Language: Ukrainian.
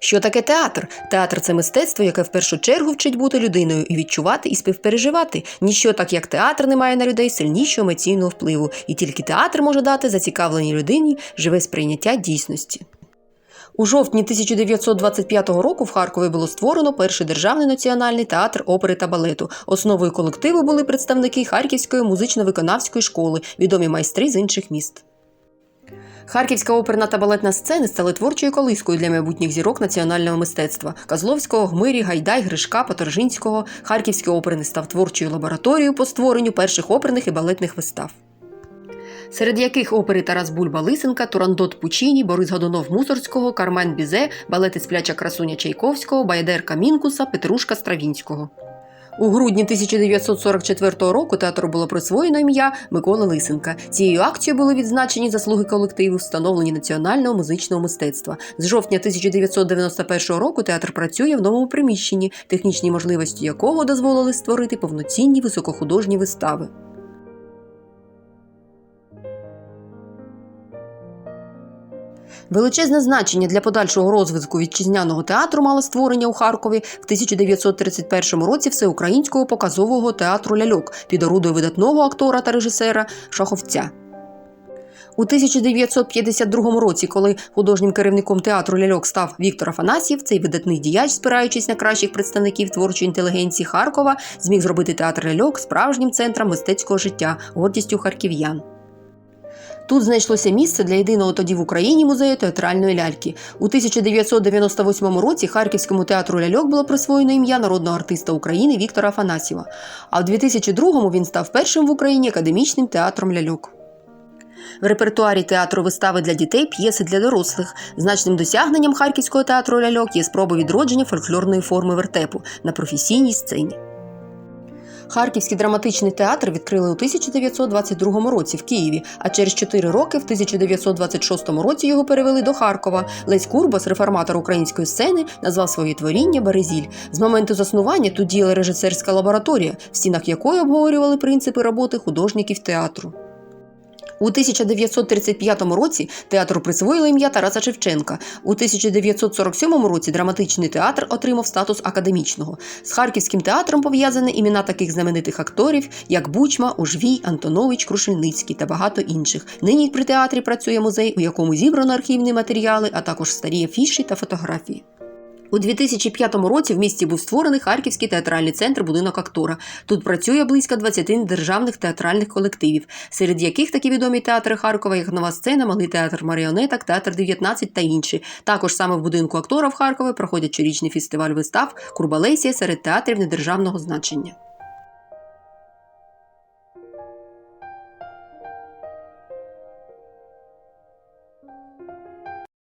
Що таке театр? Театр це мистецтво, яке в першу чергу вчить бути людиною і відчувати і співпереживати. Ніщо так як театр не має на людей сильнішого емоційного впливу, і тільки театр може дати зацікавленій людині живе сприйняття дійсності. У жовтні 1925 року в Харкові було створено перший державний національний театр опери та балету. Основою колективу були представники Харківської музично-виконавської школи, відомі майстри з інших міст. Харківська оперна та балетна сцени стали творчою колискою для майбутніх зірок національного мистецтва Козловського, Гмирі, Гайдай, Гришка, Поторжинського. Харківський оперний став творчою лабораторією по створенню перших оперних і балетних вистав. Серед яких опери Тарас Бульба Лисенка, Турандот Пучіні, Борис Годунов Мусорського, Кармен Бізе, балети Спляча красуня Чайковського, Баядерка Мінкуса, Петрушка Стравінського. У грудні 1944 року театру було присвоєно ім'я Миколи Лисенка. Цією акцією були відзначені заслуги колективу, встановлені національного музичного мистецтва. З жовтня 1991 року театр працює в новому приміщенні, технічні можливості якого дозволили створити повноцінні високохудожні вистави. Величезне значення для подальшого розвитку вітчизняного театру мало створення у Харкові в 1931 році всеукраїнського показового театру ляльок під орудою видатного актора та режисера Шаховця. У 1952 році, коли художнім керівником театру ляльок став Віктор Афанасьєв, цей видатний діяч, спираючись на кращих представників творчої інтелігенції Харкова, зміг зробити театр ляльок справжнім центром мистецького життя, гордістю харків'ян. Тут знайшлося місце для єдиного тоді в Україні музею театральної ляльки. У 1998 році Харківському театру ляльок було присвоєно ім'я народного артиста України Віктора Афанасьєва. А в 2002-му він став першим в Україні академічним театром ляльок. В репертуарі театру вистави для дітей, п'єси для дорослих. Значним досягненням Харківського театру ляльок є спроба відродження фольклорної форми вертепу на професійній сцені. Харківський драматичний театр відкрили у 1922 році в Києві, а через 4 роки, в 1926 році, його перевели до Харкова. Лесь Курбас, реформатор української сцени, назвав своє творіння Березіль. З моменту заснування тут діяла режисерська лабораторія, в стінах якої обговорювали принципи роботи художників театру. У 1935 році театру присвоїли ім'я Тараса Шевченка. У 1947 році драматичний театр отримав статус академічного. З Харківським театром пов'язані імена таких знаменитих акторів, як Бучма, Ужвій, Антонович, Крушельницький та багато інших. Нині при театрі працює музей, у якому зібрано архівні матеріали, а також старі афіші та фотографії. У 2005 році в місті був створений Харківський театральний центр Будинок актора. Тут працює близько 20 державних театральних колективів, серед яких такі відомі театри Харкова, як нова сцена, малий театр маріонеток, театр 19 та інші. Також саме в будинку актора в Харкові проходять щорічний фестиваль вистав Курбалесія серед театрів недержавного значення.